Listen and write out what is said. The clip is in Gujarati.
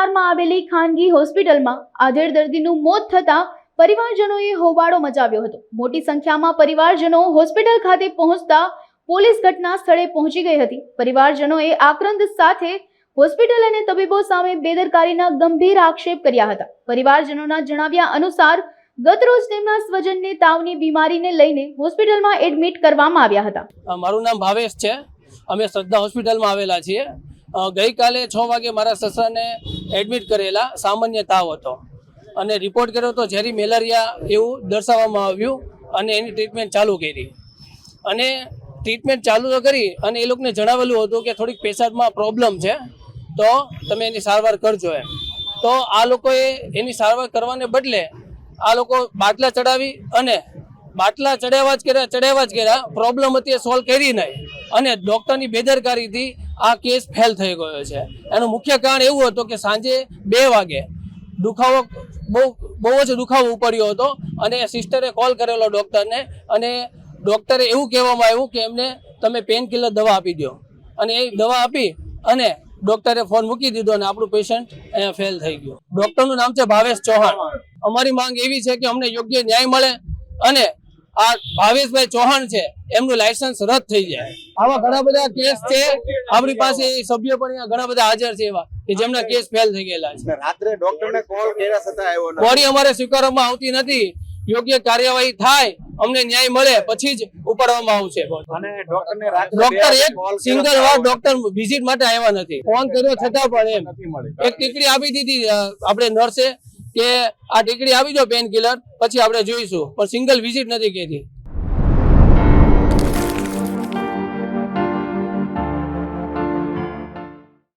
વિસ્તારમાં આવેલી ખાનગી હોસ્પિટલમાં આધેડ દર્દીનું મોત થતાં પરિવારજનોએ હોબાળો મચાવ્યો હતો. મોટી સંખ્યામાં પરિવારજનો હોસ્પિટલ ખાતે પહોંચતા પોલીસ ઘટના સ્થળે પહોંચી ગઈ હતી. પરિવારજનોએ આક્રંદ સાથે હોસ્પિટલ અને તબીબો સામે બેદરકારીના ગંભીર આક્ષેપ કર્યા હતા. પરિવારજનોના જણાવ્યા અનુસાર, ગતરોજ તેમના સ્વજનને તાવની બીમારીને લઈને હોસ્પિટલમાં એડમિટ કરવામાં આવ્યા હતા. મારું નામ ભાવેશ છે. અમે શ્રદ્ધા હોસ્પિટલમાં આવેલા છીએ. ગઈકાલે છ વાગે મારા સસરાને એડમિટ કરેલા સામાન્ય તાવ હતો. અને રિપોર્ટ કર્યો તો ઝેરી મેલેરિયા એવું દર્શાવવામાં આવ્યું અને એની ટ્રીટમેન્ટ ચાલુ કરી. અને ટ્રીટમેન્ટ ચાલુ તો કરી અને એ લોકોને જણાવેલું હતું કે થોડીક પેશાબમાં પ્રોબ્લેમ છે, તો તમે એની સારવાર કરજો એમ. તો આ લોકોએ એની સારવાર કરવાને બદલે આ લોકો બાટલા ચડાવી અને બાટલા ચડાવવા જ કર્યા ચડાવવા જ કર્યા પ્રોબ્લેમ હતી એ સોલ્વ કરી નહીં. અને ડૉક્ટરની બેદરકારીથી આ કેસ ફેલ થઈ ગયો છે. એનું મુખ્ય કારણ એવું હતું કે સાંજે બે વાગે દુખાવો બહુ બહુ જ દુખાવો ઉપડ્યો હતો અને સિસ્ટરે કોલ કરેલો ડૉક્ટરને અને ડૉક્ટરે એવું કહેવામાં આવ્યું કે એમને તમે પેન કિલર દવા આપી દો. અને એ દવા આપી અને ડૉક્ટરે ફોન મૂકી દીધો અને આપણું પેશન્ટ અહીંયા ફેલ થઈ ગયું. ડૉક્ટરનું નામ છે ભાવેશ ચૌહાણ. અમારી માંગ એવી છે કે અમને યોગ્ય ન્યાય મળે અને આ ભાવેશભાઈ ચૌહાણ છે એમનું લાયસન્સ રદ થઈ જાય. આવા ઘણા બધા કેસ છે. આપણી પાસે સભ્ય પણ અહીંયા ઘણા બધા હાજર છે એવા કે જેમના કેસ ફેલ થઈ ગયેલા છે. રાત્રે ડોક્ટરને કોલ કર્યા છતાં આવ્યો બોડી અમારે સ્વીકારવામાં આવતી નથી. યોગ્ય કાર્યવાહી થાય અમને ન્યાય મળે પછી જ ઉપાડવામાં આવશે. ડોક્ટર એક સિંગલ વાર ડોક્ટર વિઝિટ માટે આવ્યા નથી. ફોન કર્યો છતાં પણ એમ. એક ટીકડી આપી દીધી આપણે નર્સે કે આ ટીકડી આવી દો પેન કિલર પછી આપણે જોઈશું. પણ સિંગલ વિઝિટ નથી કરી